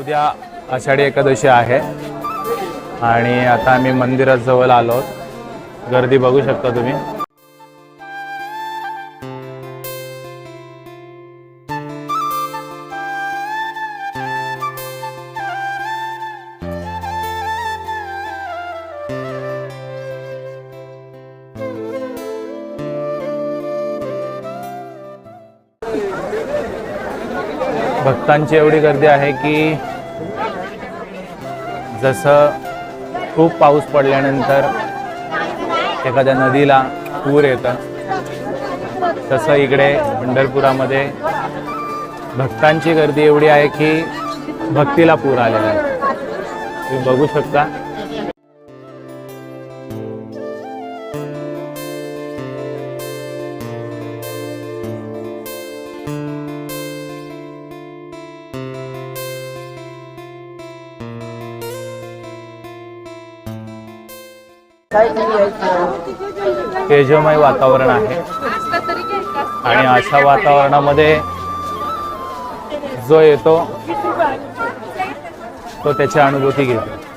उद्या आषाढी एकादशी आहे आणि आता आम्ही मंदिराजवळ आलो गर्दी बघू शकता तुम्ही. भक्तांची एवढी गर्दी आहे की जसं खूप पाऊस पडल्यानंतर एखाद्या नदीला पूर येतं तसं इकडे पंढरपुरामध्ये भक्तांची गर्दी एवढी आहे की भक्तीला पूर आलेला आहे. तुम्ही बघू शकता. तेजमय वातावरण आहे. आणि अशा वातावरणामध्ये जो येतो तो त्याची अनुभूती घेतो.